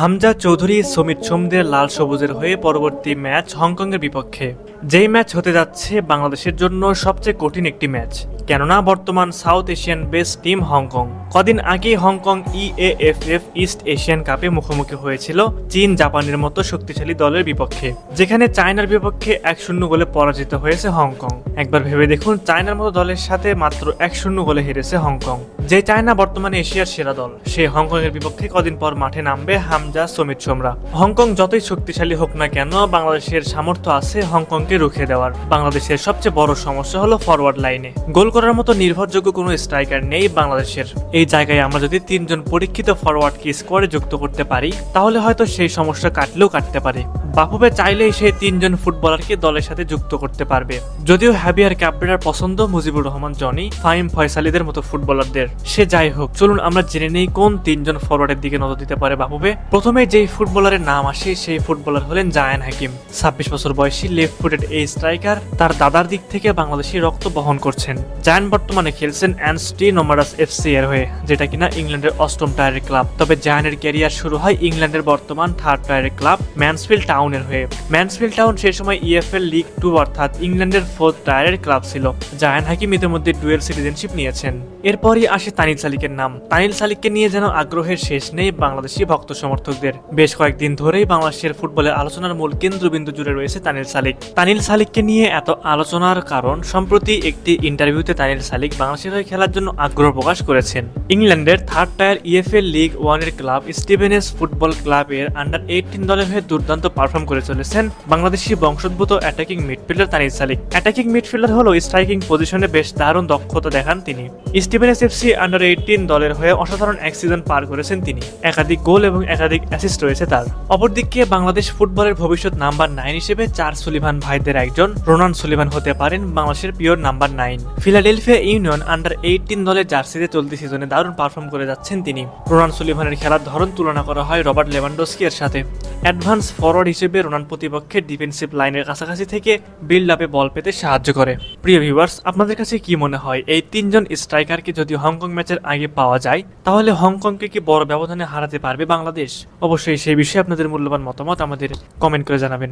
হামজা চৌধুরী সমিত সোমদের লাল সবুজের হয়ে পরবর্তী ম্যাচ হংকংয়ের বিপক্ষে। যেই ম্যাচ হতে যাচ্ছে বাংলাদেশের জন্য সবচেয়ে কঠিন একটি ম্যাচ। কেননা বর্তমান South Asian best team Hong Kong. কদিন আগেই Hong Kong E EAFF East Asian কাপে মুখোমুখি হয়েছিল চীন জাপানের মতো শক্তিশালী দলের বিপক্ষে, যেখানে চায়নার বিপক্ষে এক শূন্য গোলে পরাজিত হয়েছে হংকং। একবার ভেবে দেখুন, চায়নার মতো দলের সাথে মাত্র এক শূন্য গোলে হেরেছে হংকং। যে চায়না বর্তমানে এশিয়ার সেরা দল, সে হংকং এর বিপক্ষে কদিন পর মাঠে নামবে হামজা সমিত সোমরা। হংকং যতই শক্তিশালী হোক না কেন, বাংলাদেশের সামর্থ্য আছে হংকংকে রুখে দেওয়ার। বাংলাদেশের সবচেয়ে বড় সমস্যা হলো ফরওয়ার্ড লাইনে গোল করার মতো নির্ভরযোগ্য কোনো স্ট্রাইকার নেই বাংলাদেশের। এই জায়গায় আমরা যদি তিনজন পরীক্ষিত ফরওয়ার্ডকে স্কোয়াডে যুক্ত করতে পারি, তাহলে হয়তো সেই সমস্যা কাটলেও কাটতে পারে। বাফুবে চাইলেই সেই তিনজন ফুটবলারকে দলের সাথে যুক্ত করতে পারবে। যদিও হ্যাবিয়ার ক্যাপ্টেনার পছন্দ মুজিবুর রহমান, জনি, ফাইম ফয়সালিদের মতো ফুটবলারদের। সে যাই হোক, চলুন আমরা জেনে নেই কোন তিনজন ফরওয়ার্ডের দিকে নজর দিতে পারে বাফুবে প্রথমে যেই ফুটবলারের নাম আসে, সেই ফুটবলার হলেন জায়ান হাকিম। ছাব্বিশ বছর বয়সী লেফট ফুটেড এই স্ট্রাইকার তার দাদার দিক থেকে বাংলাদেশি রক্ত বহন করছেন। জায়ান বর্তমানে খেলছেন অ্যানস্টি নোমারাস এফসি এর হয়ে, যেটা কিনা ইংল্যান্ডের অষ্টম টায়ারের ক্লাব। তবে জায়ানের ক্যারিয়ার শুরু হয় ইংল্যান্ডের বর্তমান থার্ড টায়ারের ক্লাব ম্যানসফিল্ড টাউনের হয়ে। ম্যানসফিল্ড টাউন সেই সময় ইএফএল লিগ টু অর্থাৎ ইংল্যান্ডের ফোর্থ টায়ারের ক্লাব ছিল। জায়ান হাকিম ইতিমধ্যে ডুয়েল সিটিজেনশিপ নিয়েছেন। এরপরই আসে তানিল সালিকের নাম। তানিল সালিককে নিয়ে যেন আগ্রহের শেষ নেই বাংলাদেশি ভক্ত সমর্থকদের। বেশ কয়েকদিন ধরেই বাংলাদেশের ফুটবলের আলোচনার মূল কেন্দ্রবিন্দু জুড়ে রয়েছে তানিল সালিক। তানিল সালিককে নিয়ে এত আলোচনার কারণ সম্প্রতি একটি ইন্টারভিউতে তানিল সালিক বাংলাদেশের হয়ে খেলার জন্য আগ্রহ প্রকাশ করেছেন। ইংল্যান্ডের থার্ড টায়ার ইএফএল লিগ ওয়ানের ক্লাব স্টিভেনেস ফুটবল ক্লাবের আন্ডার এইটিন দলের হয়ে দুর্দান্ত পারফর্ম করে চলেছেন বাংলাদেশি বংশোদ্ভূত attacking midfielder Tanil Salik. Attacking midfielder হলো স্ট্রাইকিং পজিশনে বেশ দারুণ দক্ষতা দেখান তিনি। স্টিভেনেস এফসি আন্ডার এইটিন দলের হয়ে অসাধারণ এক সিজন পার করেছেন তিনি। একাধিক গোল এবং একাধিক অ্যাসিস্ট রয়েছে তার। অপরদিকে বাংলাদেশ ফুটবলের ভবিষ্যৎ নাম্বার নাইন হিসেবে চার সুলিভান ভাইদের একজন রোনান সুলিভান হতে পারেন বাংলাদেশের pure number nine. Philadelphia Union under eighteen দলের জার্সিতে চলতি সিজনে দারুণ পারফর্ম করে যাচ্ছেন তিনি। রোনান সুলিভানের খেলার ধরন তুলনা করা হয় রবার্ট লেভানডোস্কি এর সাথে। অ্যাডভান্স ফরওয়ার্ড হিসেবে রোনান প্রতিপক্ষের ডিফেন্সিভ লাইনের কাছাকাছি থেকে বিল্ড আপে বল পেতে সাহায্য করে। প্রিয় ভিউয়ার্স আপনাদের কাছে কি মনে হয়? এই তিনজন স্ট্রাইকারকে যদি হংকং ম্যাচের আগে পাওয়া যায়, তাহলে হংকংকে কি বড় ব্যবধানে হারাতে পারবে বাংলাদেশ? অবশ্যই সেই বিষয়ে আপনাদের মূল্যবান মতামত আমাদের কমেন্ট করে জানাবেন।